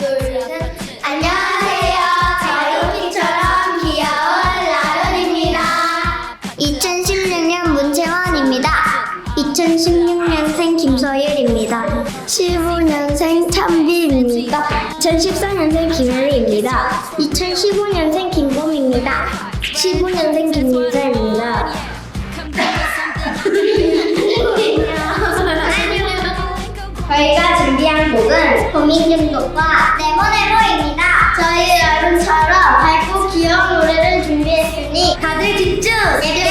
안녕하세요. 자유빈처럼 귀여운 라론입니다. 2016년 문채원입니다. 2016년생 김서율입니다. 15년생 참비입니다. 2014년생 김혜리입니다. 2015년생 김범입니다. 15년생 김민재. 곡은 도민중독과 네모네모입니다. 저희 여러분처럼 밝고 귀여운 노래를 준비했으니 다들 집중! 예배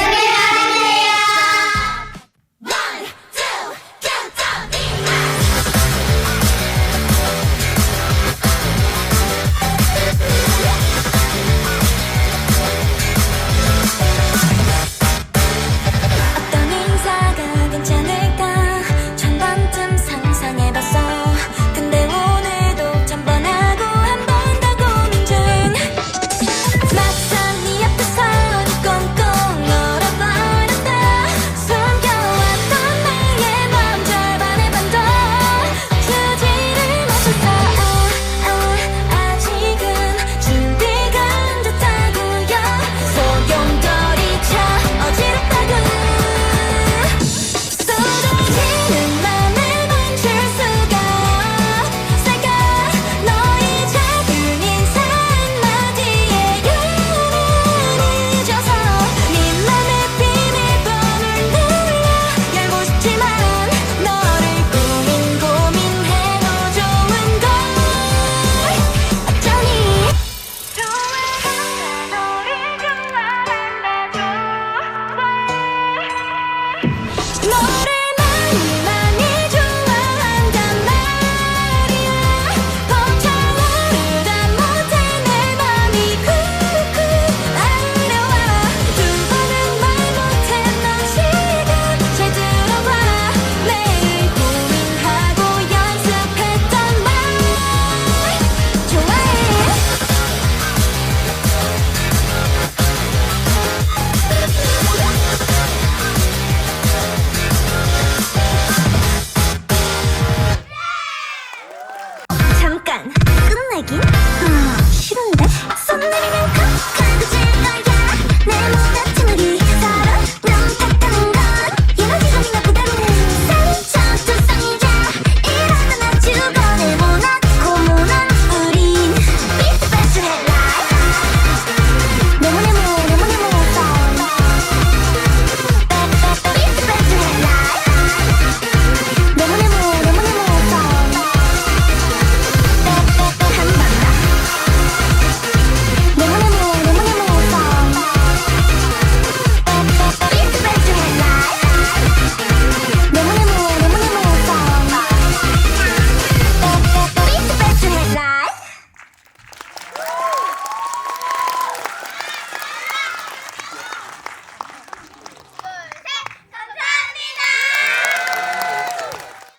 like?